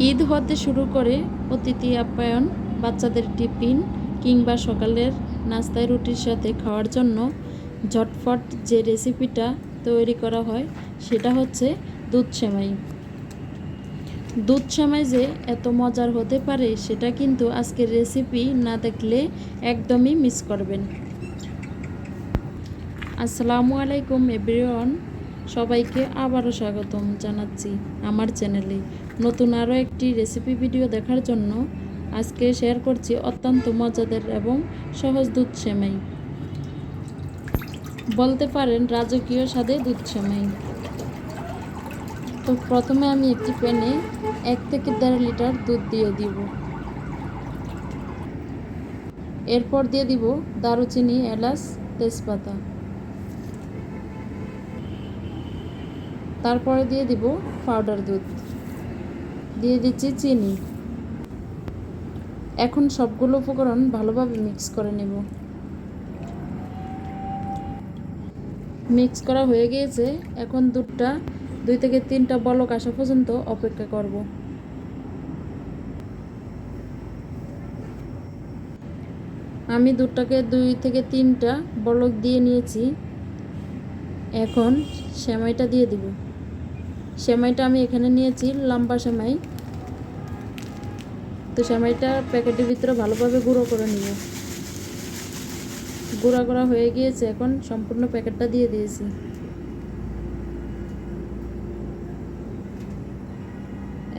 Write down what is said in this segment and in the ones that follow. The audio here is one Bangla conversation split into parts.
ঈদ হতে শুরু করে অতিথি আপ্যায়ন, বাচ্চাদের টিফিন কিংবা সকালের নাস্তায় রুটির সাথে খাওয়ার জন্য ঝটফট যে রেসিপিটা তৈরি করা হয় সেটা হচ্ছে দুধ সেমাই। দুধ সেমাই যে এত মজার হতে পারে সেটা কিন্তু আজকের রেসিপি না দেখলে একদমই মিস করবেন। আসসালামু আলাইকুম, এভরিওয়ান। সবাইকে আবারও স্বাগতম জানাচ্ছি আমার চ্যানেলে। নতুন আরও একটি রেসিপি ভিডিও দেখার জন্য আজকে শেয়ার করছি অত্যন্ত মজাদার এবং সহজ দুধ সেমাই। বলতে পারেন রাজকীয় স্বাদে দুধ সেমাই। তো প্রথমে আমি একটি প্যানে এক থেকে দেড় লিটার দুধ দিয়ে দিব। এরপর দিয়ে দিব দারুচিনি, এলাচ, তেজপাতা। তারপরে দিয়ে দিব পাউডার দুধ। দিয়ে দিচ্ছি চিনি। এখন সবগুলো উপকরণ ভালোভাবে মিক্স করে নেব। মিক্স করা হয়ে গিয়েছে, এখন দুধটা দুই থেকে তিনটা বলক আসা পর্যন্ত অপেক্ষা করব। আমি দুধটাকে দুই থেকে তিনটা বলক দিয়ে নিয়েছি। এখন সেমাইটা দিয়ে দিব। সেমাইটা আমি এখানে নিয়েছি, লম্বা সেমাই। তো সেমাইটা প্যাকেটের ভিতরে ভালোভাবে গুঁড়ো করে নিব গুঁড়া করা হয়ে গিয়েছে এখন, সম্পূর্ণ প্যাকেটটা দিয়ে দিয়েছি।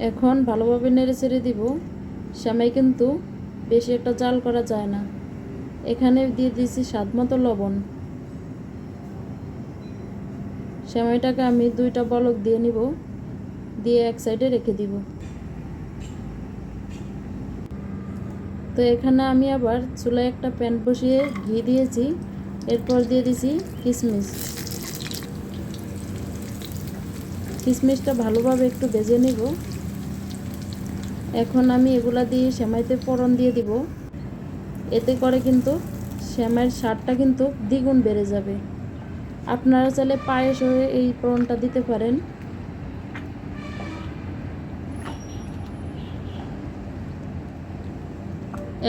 এখন ভালোভাবে নেড়ে ছেড়ে দিব। সেমাই কিন্তু বেশি একটা জাল করা যায় না। এখানে দিয়ে দিয়েছি স্বাদ মতো লবণ। সেমাইটাকে আমি দুইটা বলক দিয়ে নিব, দিয়ে এক সাইডে রেখে দিব। তো এখানে আমি আবার চুলায় একটা প্যান বসিয়ে ঘি দিয়েছি, এরপর দিয়ে দিছি কিশমিশ কিশমিশটা ভালোভাবে একটু ভেজে নিব। এখন আমি এগুলা দিয়ে সেমাইতে ফোড়ন দিয়ে দিব। এতে করে কিন্তু সেমাইয়ের স্বাদটা কিন্তু দ্বিগুণ বেড়ে যাবে। আপনারা চাইলে পায়েস হয়ে এই ফোড়নটা দিতে পারেন।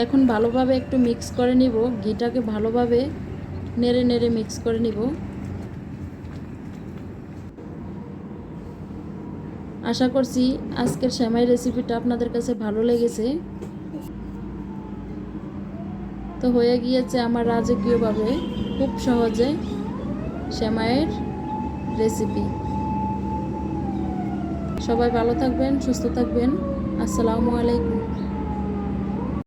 এখন ভালোভাবে একটু মিক্স করে নিব। ঘিটাকে ভালোভাবে নেড়ে নেড়ে মিক্স করে নিব। আশা করছি আজকের শ্যামাই রেসিপিটা আপনাদের কাছে ভালো লেগেছে। তো হয়ে গিয়েছে আমার রাজকীয়ভাবে, খুব সহজে। শ্যামাইয়ের রেসিপি সবাই ভালো থাকবেন সুস্থ থাকবেন। আসসালামু আলাইকুম।